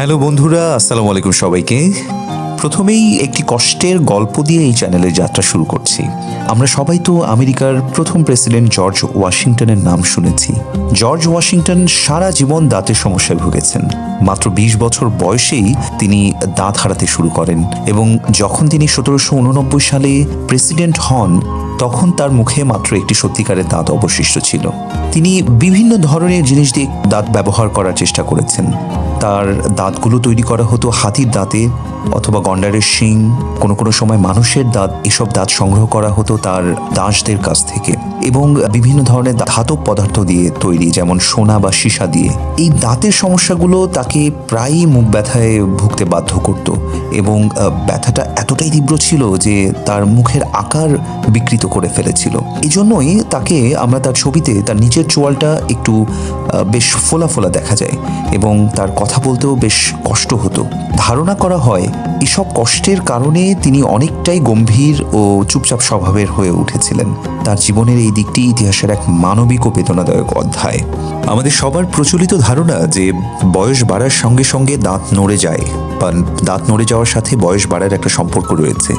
Hello বন্ধুরা, আসসালামু আলাইকুম সবাইকে। প্রথমেই একটি কষ্টের গল্প দিয়ে এই চ্যানেলের যাত্রা শুরু করছি। আমরা সবাই তো আমেরিকার প্রথম প্রেসিডেন্ট জর্জ ওয়াশিংটনের নাম শুনেছি। জর্জ ওয়াশিংটন সারা জীবন দাঁতের সমস্যায় ভুগেছেন। মাত্র ২০ বছর বয়সেই তিনি দাঁত হারাতে শুরু করেন এবং যখন তিনি সতেরোশো উননব্বই সালে প্রেসিডেন্ট হন তখন তার মুখে মাত্র একটি সত্যিকারের দাঁত অবশিষ্ট ছিল। তিনি বিভিন্ন ধরনের জিনিস দিয়ে দাঁত ব্যবহার করার চেষ্টা করেছেন। তার দাঁতগুলো তৈরি করা হতো হাতির দাঁতে অথবা গন্ডারের শিং, কোনো কোনো সময় মানুষের দাঁত, এসব দাঁত সংগ্রহ করা হতো তার দাসদের কাছ থেকে। এবং বিভিন্ন ধরনের ধাতব পদার্থ দিয়ে তৈরি, যেমন সোনা বা সীসা দিয়ে। এই দাঁতের সমস্যাগুলো তাকে প্রায়ই মুখ ব্যথায় ভুগতে বাধ্য করত। এবং ব্যথাটা এতটাই তীব্র ছিল যে তার মুখের আকার বিকৃত করে ফেলেছিল। এই জন্যই তাকে আমরা তার ছবিতে তার নিচের চোয়ালটা একটু বেশ ফোলা ফোলা দেখা যায় এবং তার কথা বলতেও বেশ কষ্ট হতো। ধারণা করা হয়, এসব কষ্টের কারণে তিনি অনেকটাই গম্ভীর ও চুপচাপ স্বভাবের হয়ে উঠেছিলেন। তার জীবনের এই দিকটি ইতিহাসের এক মানবিক ও বেদনাদায়ক অধ্যায়। আমাদের সবার প্রচলিত ধারণা যে বয়স বাড়ার সঙ্গে সঙ্গে দাঁত নড়ে যায়। বা দাঁত নড়ে যাওয়ার সাথে বয়স বাড়ার একটা সম্পর্ক রয়েছে।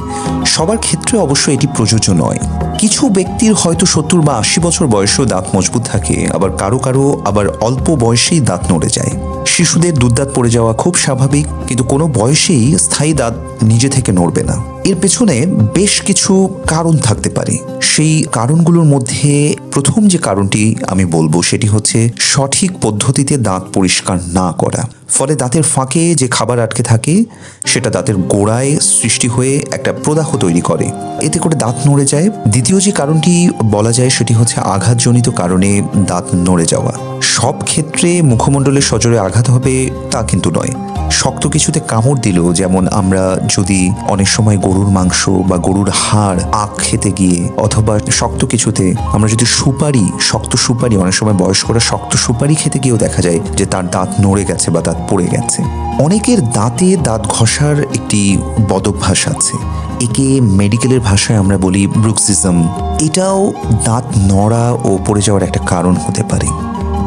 সবার ক্ষেত্রে অবশ্য এটি প্রযোজ্য নয়। কিছু ব্যক্তির হয়তো সত্তর বা আশি বছর বয়সেও দাঁত মজবুত থাকে, আবার কারও কারও আবার অল্প বয়সেই দাঁত নড়ে যায়। শিশুদের দুধদাঁত পড়ে যাওয়া খুব স্বাভাবিক, কিন্তু কোনো বয়সেই স্থায়ী দাঁত নিজে থেকে নড়বে না। এর পেছনে বেশ কিছু কারণ থাকতে পারে। সেই কারণগুলোর মধ্যে প্রথম যে কারণটি আমি বলব, সেটি হচ্ছে সঠিক পদ্ধতিতে দাঁত পরিষ্কার না করা। ফলে দাঁতের ফাঁকে যে খাবার আটকে থাকে, সেটা দাঁতের গোড়ায় সৃষ্টি হয়ে একটা প্রদাহ তৈরি করে। এতে করে দাঁত নড়ে যায়। দ্বিতীয় যে কারণটি বলা যায়, সেটি হচ্ছে আঘাতজনিত কারণে দাঁত নড়ে যাওয়া। সব ক্ষেত্রে মুখমণ্ডলের সজোরে আঘাত হবে তা কিন্তু নয়। শক্ত কিছুতে কামড় দিলেও যেমন আমরা যদি অনেক সময় গরুর মাংস বা গরুর হাড় আখ খেতে গিয়ে অথবা শক্ত কিছুতে আমরা যদি সুপারি, শক্ত সুপারি, অনেক সময় বয়স্করা শক্ত সুপারি খেতে গিয়েও দেখা যায় যে তার দাঁত নড়ে গেছে বা দাঁত পড়ে গেছে। অনেকের দাঁতে দাঁত ঘষার একটি বদভ্যাস আছে। একে মেডিকেলের ভাষায় আমরা বলি ব্রুক্সিজম। এটাও দাঁত নড়া ও পড়ে যাওয়ার একটা কারণ হতে পারে।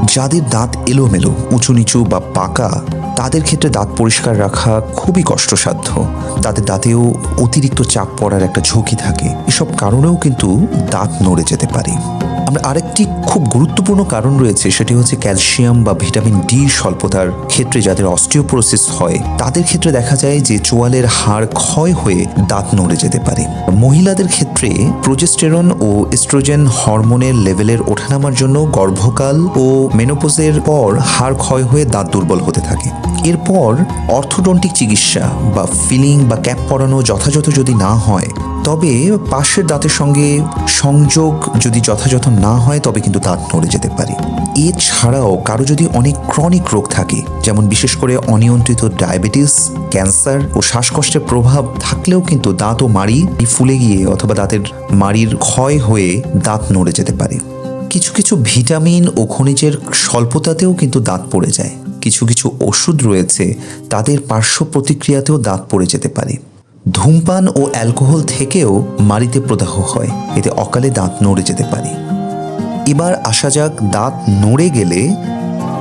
যাদের দাঁত এলোমেলো উঁচু নিচু বা পাকা, তাদের ক্ষেত্রে দাঁত পরিষ্কার রাখা খুবই কষ্টসাধ্য। তাদের দাঁতেও অতিরিক্ত চাপ পড়ার একটা ঝুঁকি থাকে। এসব কারণেও কিন্তু দাঁত নড়ে যেতে পারে। আমরা আরেকটি খুব গুরুত্বপূর্ণ কারণ রয়েছে, সেটি হচ্ছে ক্যালসিয়াম বা ভিটামিন ডি স্বল্পতার ক্ষেত্রে যাদের অস্টিওপোরোসিস হয়, তাদের ক্ষেত্রে দেখা যায় যে চোয়ালের হাড় ক্ষয় হয়ে দাঁত নড়ে যেতে পারে। মহিলাদের ক্ষেত্রে প্রোজেস্টেরন ও এস্ট্রোজেন হরমোনের লেভেলের ওঠানামার জন্য গর্ভকাল ও মেনোপোজের পর হাড় ক্ষয় হয়ে দাঁত দুর্বল হতে থাকে। এরপর অর্থোডন্টিক চিকিৎসা বা ফিলিং বা ক্যাপ পরানো যথাযথ যদি না হয় তবে পাশের দাঁতের সঙ্গে সংযোগ যদি যথাযথ না হয়, তবে কিন্তু দাঁত নড়ে যেতে পারে। এছাড়াও কারও যদি অনেক ক্রনিক রোগ থাকে, যেমন বিশেষ করে অনিয়ন্ত্রিত ডায়াবেটিস ক্যান্সার ও শ্বাসকষ্টের প্রভাব থাকলেও কিন্তু দাঁত ও মাড়ি ফুলে গিয়ে অথবা দাঁতের মাড়ির ক্ষয় হয়ে দাঁত নড়ে যেতে পারে। কিছু কিছু ভিটামিন ও খনিজের স্বল্পতাতেও কিন্তু দাঁত পড়ে যায়। কিছু কিছু ওষুধ রয়েছে, তাদের পার্শ্ব প্রতিক্রিয়াতেও দাঁত পড়ে যেতে পারে। ধূমপান ও অ্যালকোহল থেকেও মাড়িতে প্রদাহ হয়। এতে অকালে দাঁত নড়ে যেতে পারে। এবার আসা যাক দাঁত নড়ে গেলে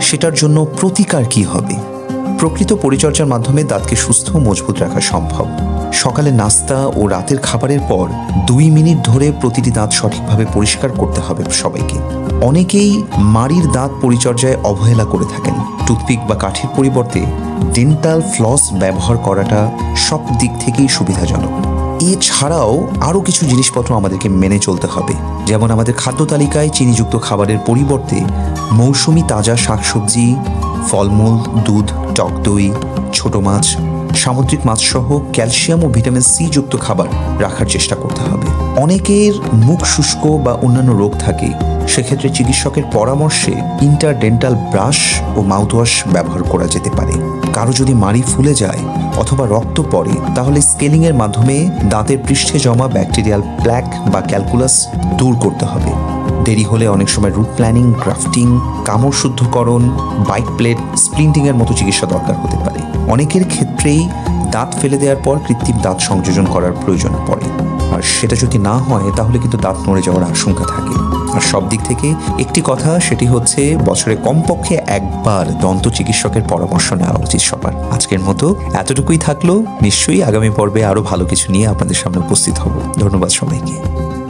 সেটার জন্য প্রতিকার কি হবে? প্রকৃত পরিচর্যার মাধ্যমে দাঁতকে সুস্থ মজবুত রাখা সম্ভব। সকালে নাস্তা ও রাতের খাবারের পর দুই মিনিট ধরে প্রতিটি দাঁত সঠিকভাবে পরিষ্কার করতে হবে সবাইকে। অনেকেই মাড়ির দাঁত পরিচর্যায় অবহেলা করে থাকেন। টুথপিক বা কাঠের পরিবর্তে ডেন্টাল ফ্লস ব্যবহার করাটা সব দিক থেকেই সুবিধাজনক। এছাড়াও আরও কিছু জিনিসপত্র আমাদেরকে মেনে চলতে হবে। যেমন আমাদের খাদ্য তালিকায় চিনিযুক্ত খাবারের পরিবর্তে মৌসুমি তাজা শাকসবজি, ফলমূল, দুধ, টক দই, ছোট মাছ, সামুদ্রিক মাছসহ ক্যালসিয়াম ও ভিটামিন সি যুক্ত খাবার রাখার চেষ্টা করতে হবে। অনেকের মুখ শুষ্ক বা অন্যান্য রোগ থাকে, সেক্ষেত্রে চিকিৎসকের পরামর্শে ইন্টারডেন্টাল ব্রাশ ও মাউথওয়াশ ব্যবহার করা যেতে পারে। কারও যদি মাড়ি ফুলে যায় অথবা রক্ত পড়ে, তাহলে স্কেলিংয়ের মাধ্যমে দাঁতের পৃষ্ঠে জমা ব্যাকটেরিয়াল প্ল্যাক বা ক্যালকুলাস দূর করতে হবে। দেরি হলে অনেক সময় রুট প্ল্যানিং গ্রাফটিং কামড় শুদ্ধকরণ বাইক প্লেট স্প্লিন্টিংয়ের মতো চিকিৎসা দরকার হতে পারে। অনেকের ক্ষেত্রেই দাঁত ফেলে দেওয়ার পর কৃত্রিম দাঁত সংযোজন করার প্রয়োজন পড়ে। আর সেটা যদি না হয়, তাহলে কিন্তু দাঁত নড়ে যাওয়ার আশঙ্কা থাকে। আর সব দিক থেকে একটি কথা, সেটি হচ্ছে বছরে কমপক্ষে একবার দন্ত চিকিৎসকের পরামর্শ নেওয়া উচিত সবার। আজকের মতো এতটুকুই থাকল। নিশ্চয়ই আগামী পর্বে আরও ভালো কিছু নিয়ে আপনাদের সামনে উপস্থিত হব। ধন্যবাদ সবাইকে।